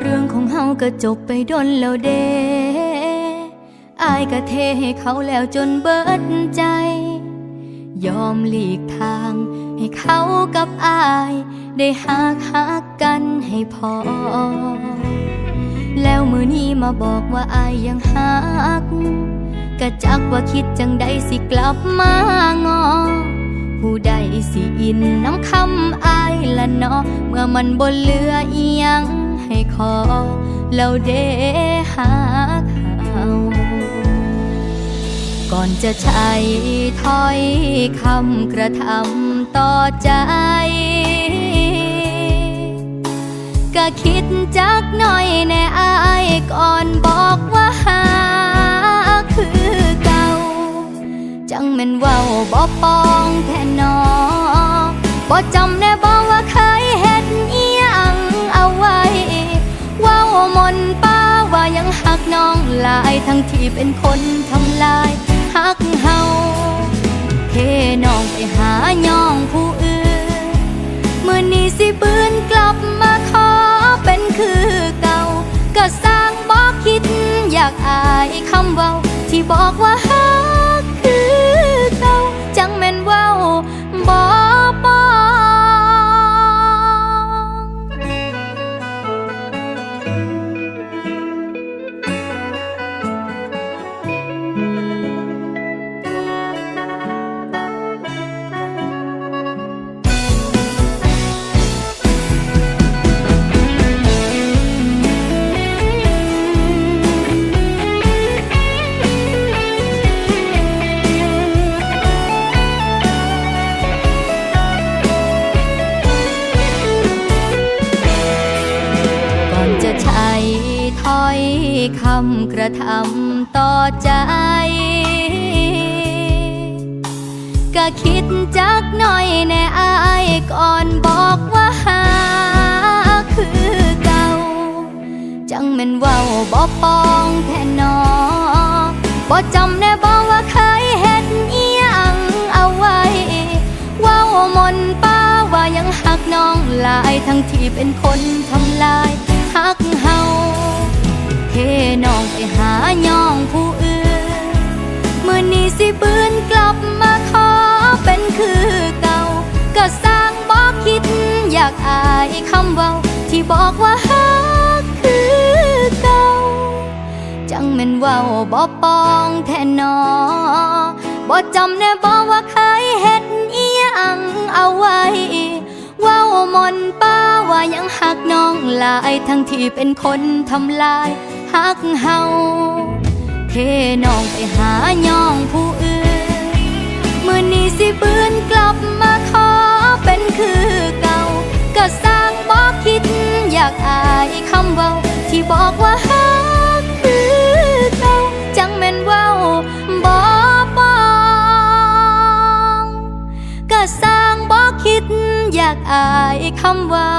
เรื่องของเฮาก็จบไปดนแล้วเด้อายก็เทให้เขาแล้วจนเบิดใจ ยอมหลีกทาง ให้เขากับอาย ได้หักหักกันให้พอ แล้วมือนี้มาบอกว่าอายยังหักกะจักว่าคิดจังใดสิกลับมางอ ผู้ใดสิอินน้ำคำอายละเนาะเมื่อมันบนเหลืออียัง ให้ขอ แล้วเดหักเขาก่อนจะใช้ถ้อยคำกระทำต่อใจก็คิดจักหน่อยแน่อายก่อนบอกว่าหาคือเก่า จังแม่นเว้าบ่ปองแท่นอบ่จำได้บอกว่าเคย มนป้าว่ายังหักน้องหลายทั้งที่เป็นคนทำลายหักเฮาเทน้องไปหาย่องผู้อื่นมื่อนี้สิปืนกลับมาขอเป็นคือเก่า ก็สร้างบอกคิดอยากอายคำเว้า ที่บอกว่าฮักคือเก่าจังแม่นเว้าบอป คำกระทำต่อใจก็คิดจักหน่อยแน่อายก่อนบอกว่าหาคือเก่า จังแม่นเว้าบ่ปองแท่นอบ่จำได้บอกว่าเคยเฮ็ดอีหยังเอาไว้ เว้ามนป้าว่ายังหักน้องหลายทั้งที่เป็นคนทำลาย น้องไปหาย่องผู้อื่นมื่อนี้สิปืนกลับมาขอเป็นคือเก่า ก็สร้างบอกคิดอยากอายคำเว้า ที่บอกว่าฮักคือเก่า จังแม่นเว้าบ่ปองแท่นอบ่จำแน่บ่ว่าเคยเฮ็ดอียังเอาไว้เว้ามนป้าว่ายังหักน้องลายทั้งที่เป็นคนทำลาย หักเฮาเทน้องไปหาย่องผู้อื่นมื่อนี้สิปืนกลับมาขอเป็นคือเก่า ก็สร้างบอกคิดอยากอายคำเว้า ที่บอกว่าฮักคือเก่าจังแม่นเว้าบ่ปองก็สร้างบอกคิดอยากอายคำเว้า